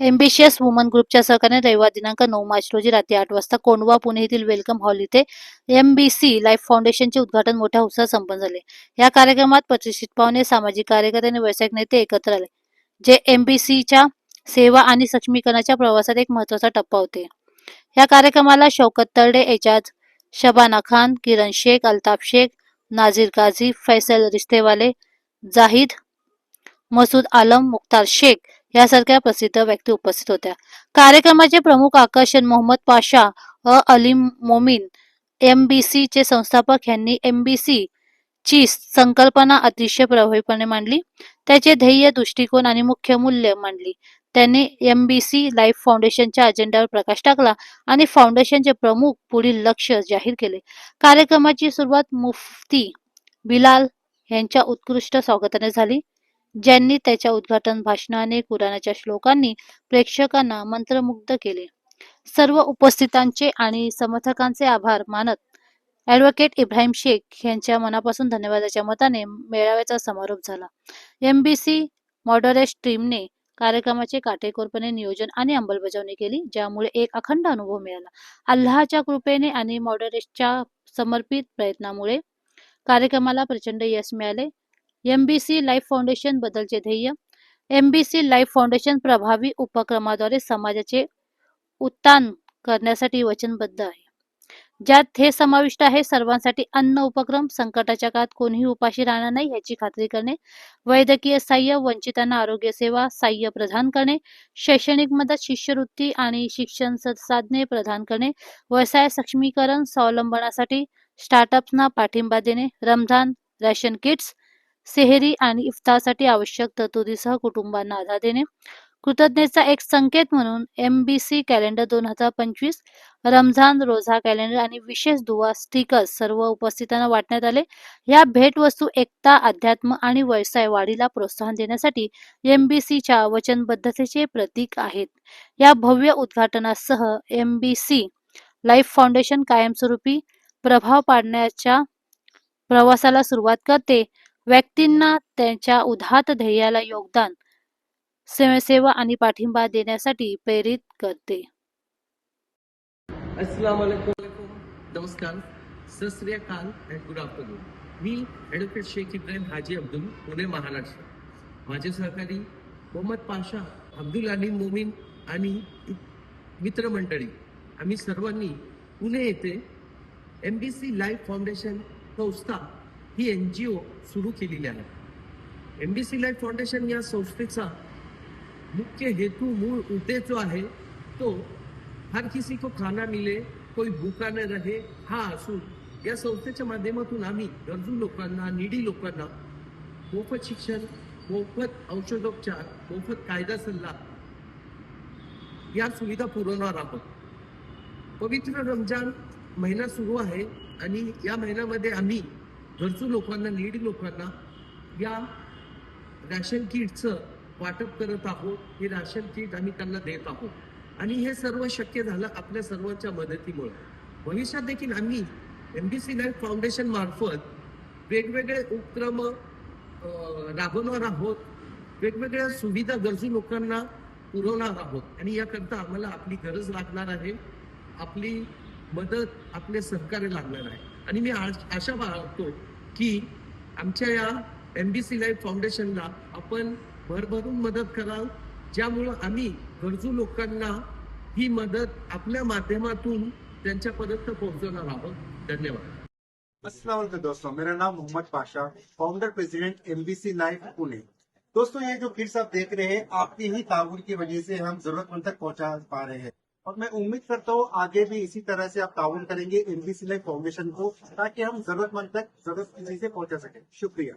Ambitious woman ग्रुपच्या सहकार्याने रविवार दिनांक नऊ मार्च रोजी रात्री आठ वाजता कोंडवा पुणे येथील वेलकम हॉल इथे एमबीसी लाईफ फाउंडेशनचे उद्घाटन मोठ्या उत्साहात संपन्न झाले. या कार्यक्रमात प्रतिष्ठित पाहुणे सामाजिक कार्यकर्ते आणि व्यावसायिक नेते एकत्र आले जे एमबीसीच्या सेवा आणि सक्षमीकरणाच्या प्रवासात एक महत्त्वाचा टप्पा होते. या कार्यक्रमाला शौकत तरडे एजाज शबाना खान किरण शेख अल्ताफ शेख नाझीर काझी फैसल रिश्तेवाले जाहिद मसूद आलम मुख्तार शेख यासारख्या प्रसिद्ध व्यक्ती उपस्थित होत्या. कार्यक्रमाचे प्रमुख आकर्षण मोहम्मद पाशा अ. अली मोमीन एमबीसी चे संस्थापक यांनी एमबीसी ची संकल्पना अतिशय प्रभावीपणे मांडली. त्याचे ध्येय दृष्टिकोन आणि मुख्य मूल्य मांडली. त्यांनी एमबीसी लाईफ फाउंडेशनच्या अजेंड्यावर प्रकाश टाकला आणि फाउंडेशनचे प्रमुख पुढील लक्ष जाहीर केले. कार्यक्रमाची सुरुवात मुफ्ती बिलाल यांच्या उत्कृष्ट स्वागताने झाली. ज्यांनी त्याच्या उद्घाटन भाषणाने कुराणाच्या श्लोकांनी प्रेक्षकांना मंत्रमुग्ध केले. सर्व उपस्थितांचे आणि समर्थकांचे आभार मानत ॲडव्होकेट इब्राहिम शेख यांच्या मनापासून धन्यवादाच्या मताने मेळाव्याचा समारोप झाला. एमबीसी मॉडरेस्ट टीमने कार्यक्रमाचे काटेकोरपणे नियोजन आणि अंमलबजावणी केली ज्यामुळे एक अखंड अनुभव मिळाला. अल्लाहच्या कृपेने आणि मॉडरेस्टच्या समर्पित प्रयत्नामुळे कार्यक्रमाला प्रचंड यश मिळाले. एमबीसी लाईफ फाउंडेशन बद्दलचे ध्येय. एमबीसी लाईफ फाउंडेशन प्रभावी उपक्रमाद्वारे समाजाचे उत्थान करण्यासाठी वचनबद्ध आहे. ज्यात हे समाविष्ट आहे सर्वांसाठी अन्न उपक्रम संकटाच्या काळात कोणीही उपाशी राहणार नाही याची खात्री करणे. वैद्यकीय सहाय्य वंचितांना आरोग्य सेवा सहाय्य प्रदान करणे. शैक्षणिक मदत शिष्यवृत्ती आणि शिक्षण साधने प्रदान करणे. व्यवसाय सक्षमीकरण स्वावलंबनासाठी स्टार्टअप्सना पाठिंबा देणे. रमजान रॅशन किट्स सेहरी आणि इफ्तारसाठी आवश्यक तरतुदीसह कुटुंबांना आधार देणे. कृतज्ञतेचा एक संकेत म्हणून एम बी सी कॅलेंडर दोन हजार पंचवीस रमझान रोझा कॅलेंडर आणि विशेष दुवा स्टिकर्स सर्व उपस्थितांना वाटण्यात आले. या भेटवस्तू एकता अध्यात्म आणि व्यवसाय वाढीला प्रोत्साहन देण्यासाठी एमबीसीच्या वचनबद्धतेचे प्रतीक आहेत. या भव्य उद्घाटनासह एमबीसी लाईफ फाउंडेशन कायमस्वरूपी प्रभाव पाडण्याच्या प्रवासाला सुरुवात करते. व्यक्तींना त्यांच्या उदात्त ध्येयाला योगदान सेवा आणि पाठिंबा देण्यासाठी प्रेरित करते. नमस्कार. Sat Akal and good afternoon me advocate Shaikh Ibrahim Haji Abdul Pune Maharashtra. माझे सहकारी मोहम्मद पाशा अब्दुल अलीम मोमीन आणि मित्रमंडळी आम्ही सर्वांनी पुणे येथे M B C life foundation संस्था ही एन जी ओ सुरू केलेली आहे. M B C life foundation या संस्थेचा मुख्य हेतू मूळ उद्देश जो आहे तो हर किसी को खाना मिले कोई भूका न रहे हा असून या संस्थेच्या माध्यमातून आम्ही गरजू लोकांना निडी लोकांना मोफत शिक्षण मोफत औषधोपचार मोफत कायदा सल्ला या सुविधा पुरवणार आहोत. पवित्र रमजान महिना सुरू आहे आणि या महिन्यामध्ये आम्ही गरजू लोकांना निडी लोकांना या रॅशन किटचं वाटप करत आहोत. हे राशन किट आम्ही त्यांना देत आहोत. आणि हे सर्व शक्य झालं आपल्या सर्वांच्या मदतीमुळे. भविष्यात देखील आम्ही M B C life foundation मार्फत वेगवेगळे उपक्रम राबवणार आहोत. वेगवेगळ्या सुविधा गरजू लोकांना पुरवणार आहोत. आणि याकरता आम्हाला आपली गरज लागणार आहे. आपली मदत आपले सहकार्य लागणार आहे. आणि मी आज आशा बाळगतो की आमच्या या एम बी सी लाईफ फाउंडेशनला आपण भरभरून मदत कराल. ज्यामुळं आम्ही गरजू लोकांना ही मदत आपल्या माध्यमातून त्यांच्यापर्यंत पोहोचवणार आहोत. धन्यवाद. असलम दोस्तों मेरा नाम Mohammad Pasha founder president MBC life Pune दोस्तों ये जो किट्स आप देख रहे हैं आपकी ही ताउन की वजह से हम जरूरतमंद तक पहुंचा पा रहे हैं। और मैं उम्मीद करता हूँ आगे भी इसी तरह से आप ताउन करेंगे एमबीसी लाइफ फाउंडेशन को ताकि हम जरूरतमंद तक जरूरत की चीजें पहुंचा सकें। शुक्रिया।